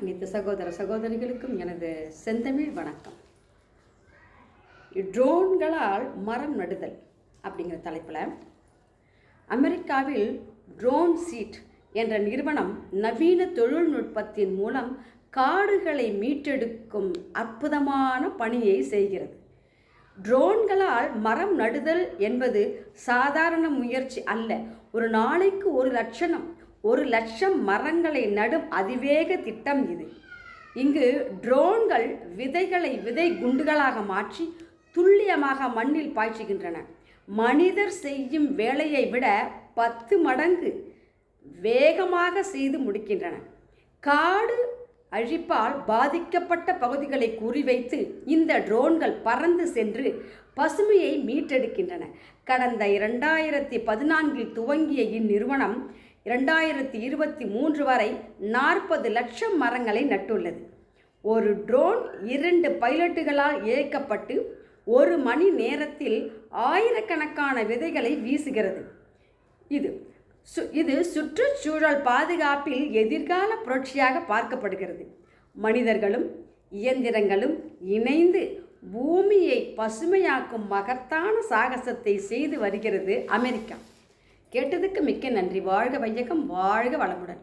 அனைத்து சகோதர சகோதரிகளுக்கும் எனது செந்தமிழ் வணக்கம். ட்ரோன்களால் மரம் நடுதல் அப்படிங்கிற தலைப்பில் அமெரிக்காவில் ட்ரோன் சீட் என்ற நிறுவனம் நவீன தொழில்நுட்பத்தின் மூலம் காடுகளை மீட்டெடுக்கும் அற்புதமான பணியை செய்கிறது. ட்ரோன்களால் மரம் நடுதல் என்பது சாதாரண முயற்சி அல்ல. ஒரு நாளைக்கு ஒரு லட்சணம் ஒரு லட்சம் மரங்களை நடும் அதிவேக திட்டம் இது. இங்கு ட்ரோன்கள் விதைகளை விதை குண்டுகளாக மாற்றி துல்லியமாக மண்ணில் பாய்ச்சுகின்றன. மனிதர் செய்யும் வேலையை விட பத்து மடங்கு வேகமாக செய்து முடிக்கின்றன. காடு அழிப்பால் பாதிக்கப்பட்ட பகுதிகளை குறிவைத்து இந்த ட்ரோன்கள் பறந்து சென்று பசுமையை மீட்டெடுக்கின்றன. கடந்த இரண்டாயிரத்தி பதினான்கில் துவங்கிய இந்நிறுவனம் இரண்டாயிரத்தி இருபத்தி மூன்று வரை நாற்பது லட்சம் மரங்களை நட்டுள்ளது. ஒரு ட்ரோன் இரண்டு பைலட்டுகளால் இயக்கப்பட்டு ஒரு மணி நேரத்தில் ஆயிரக்கணக்கான விதைகளை வீசுகிறது. இது சு இது சுற்றுச்சூழல் பாதுகாப்பில் எதிர்கால புரட்சியாக பார்க்கப்படுகிறது. மனிதர்களும் இயந்திரங்களும் இணைந்து பூமியை பசுமையாக்கும் மகத்தான சாகசத்தை செய்து வருகிறது அமெரிக்கா. கேட்டதுக்கு மிக்க நன்றி. வாழ்க வையகம் வாழ்க வளமுடன்.